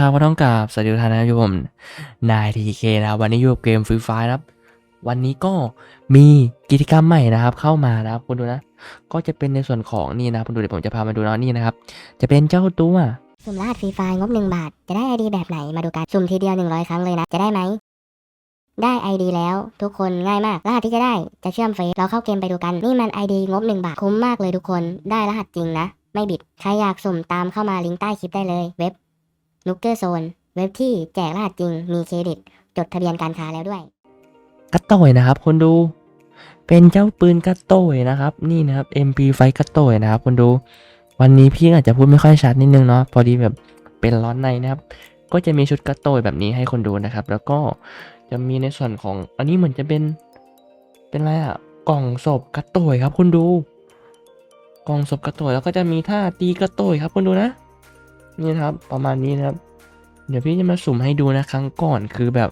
นะครับก็ต้องกราบสวัสดีทุกท่านนะครับอยู่ผมนายทีเคนะวันนี้อยู่กับเกมฟรีไฟนะครับ วันนี้ก็มีกิจกรรมใหม่นะครับ เข้ามานะครับคุณดูนะ ก็จะเป็นในส่วนของนี่นะคุณดูเดี๋ยวผมจะพามาดูนะนี่นะครับ จะเป็นเจ้าตัวสุ่มรหัสฟรีไฟล์งบ1บาท จะได้ ID แบบไหนมาดูกันสุ่มทีเดียว100ครั้งเลยนะ จะได้ไหม ได้ ID แล้วทุกคนง่ายมาก รหัสที่จะได้จะเชื่อมเฟซเราเข้าเกมไปดูกันนี่มัน ID งบ1บาทคุ้มมากเลยทุกคนได้รหัสจริงนะ ไม่บิดใครอยากสุ่มตามเข้ามาลิงก์ใต้คลิปได้เลยเว็บ n u k e r Zone เว็บที่แจกรหัสจริงมีเครดิต จดทะเบียนการค้าแล้วด้วยกระโต่อยนะครับ คนดู เป็นเจ้าปืนกระโต่อยนะครับ นี่นะครับ MP ไฟกระโต่อยนะครับ คนดู วันนี้พี่อาจจะพูดไม่ค่อยชัดนิดนึงเนาะพอดีแบบเป็นร้อนในนะครับ ก็จะมีชุดกระโต่อยแบบนี้ให้คนดูนะครับ แล้วก็จะมีในส่วนของอันนี้เหมือนจะเป็นเป็นอะไรอะกล่องศพกระโต่อยครับ คุณดู กล่องศพกระโต่อยแล้วก็จะมีท่าตีกระโต่อยครับ คุณดูนะ นี่นะครับ ประมาณนี้นะครับ เดี๋ยวพี่จะมาสุ่มให้ดูนะครั้งก่อนคือแบบ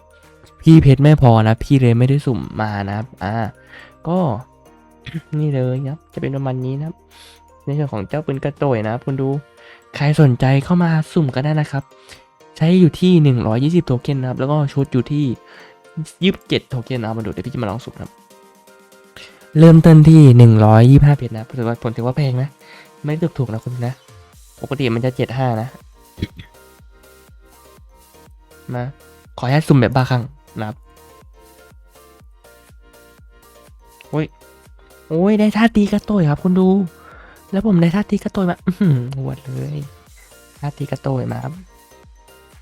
พี่เพชรไม่พอนะ พี่เลยไม่ได้สุ่มมานะครับ อ่า ก็นี่เลยนะครับ จะเป็นประมาณนี้นะครับ ในส่วนของเจ้าปืนกระโตยนะครับคุณดู ใครสนใจเข้ามาสุ่มกันได้นะครับ ใช้อยู่ที่ 120 โทเค็นนะครับ แล้วก็ชุดอยู่ที่ 27 โทเค็นนะครับมาดูเดี๋ยวพี่จะมาลองสุ่มครับ เริ่มต้นที่ 125 เพชรนะถือว่าผลถือว่าแพงนะ ไม่ได้ถูกนะคุณนะ ปกติมันจะ75นะ มา ขอให้สุ่มแบบบ้าคลั่งนะครับโอ้ย โอ้ย ได้ท่าตีกระโตยครับคุณดู แล้วผมได้ท่าตีกระโตยมาอื้อหือหวดเลยท่าตีกระโตยมาครับ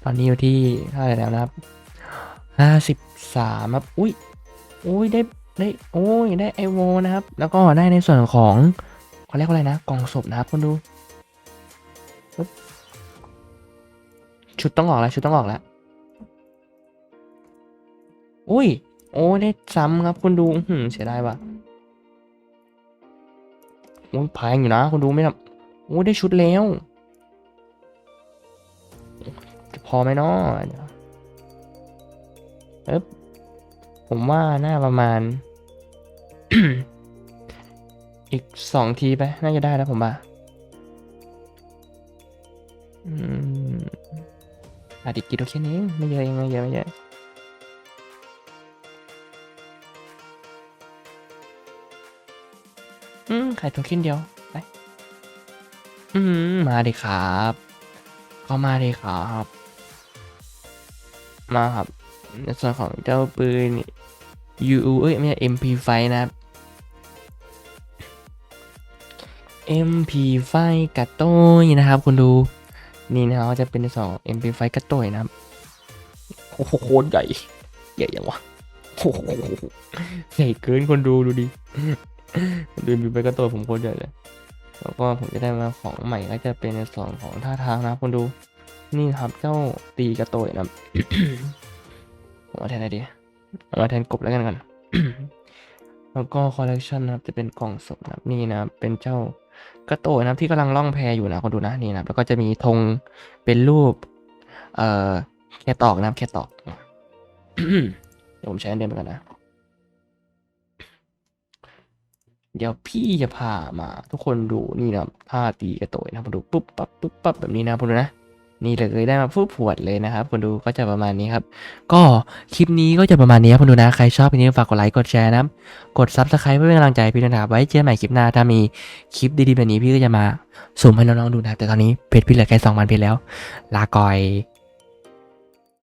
ตอนนี้อยู่ที่เท่าไหร่แล้วนะครับห้าสิบสามครับ อุ้ยโอ้ยได้ได้โอ้ยได้ไอโวนะครับ แล้วก็ได้ในส่วนของเขาเรียกว่าอะไรนะกล่องศพนะครับคุณดู ชุดต้องออกแล้ว ชุดต้องออกแล้ว อุ้ย โอ้ได้ซ้ำครับคุณดูหืมเสียดายว่ะโอ้ยแพงอยู่นะคุณดูไม่ทำโอ้ยได้ชุดแล้ว จะพอไหมเนาะเดี๋ยวเอ๊บผมว่าน่าประมาณ อีกสองทีไป น่าจะได้แล้วผมว่า อืมาจจะกี่โอเคนี้ไม่เยอะเองไม่เยอะไม่เยอะอืมขายโทเค็นเดียวไปอืมมาดิครับเข้ามาดิครับมาครับในส่วนของเจ้าปืน U เอ้ยไม่ใช่ MP5 นะครับ MP5 กระโต้ยนะครับคุณดู นี่นะครับจะเป็นในสอง MP5 กระโต้ยนะครับ โอ้โหโคตรใหญ่ ใหญ่ยังวะโอ้โหใหญ่เกินคนดูดูดิดูมีไปกระโดดผมโคตรใหญ่เลยแล้วก็ผมจะได้มาของใหม่ก็จะเป็นในส่วนของท่าทางนะครับคุณดู นี่ครับเจ้าตีกระโตยนะครับผมเอาแทนอะไรดีเอามาแทนกบแล้วกันกันแล้วก็คอลเลกชันนะครับจะเป็นกล่องศพนะครับนี่นะครับเป็นเจ้า กระโตยนะครับที่กำลังล่องแพอยู่นะคุณดูนะนี่นะแล้วก็จะมีธงเป็นรูป เอ่อแค่ตอกนะครับแค่ตอกเดี๋ยวผมใช้อันเดิมไปก่อนนะ เดี๋ยวพี่จะพามา ทุกคนดูนี่นะท่าตีกระโตยนะครับดูปุ๊บปั๊บปุ๊บปั๊บแบบนี้นะครับคุณดูนะ นี่เลยได้มาพูดผวดเลยนะครับคุณดูก็จะประมาณนี้ครับ ก็คลิปนี้ก็จะประมาณนี้ครับคุณดูนะใครชอบคลิปนี้ฝากกดไลค์กดแชร์นะกดซับสไครป์เพื่อเป็นกำลังใจพี่นะครับไว้เจอกันใหม่คลิปหน้าถ้ามีคลิปดีๆแบบนี้พี่ก็จะมาสุ่มให้น้องๆดูนะแต่ตอนนี้เพจพี่เหลือแค่สองพันเพจแล้ว ลาก่อย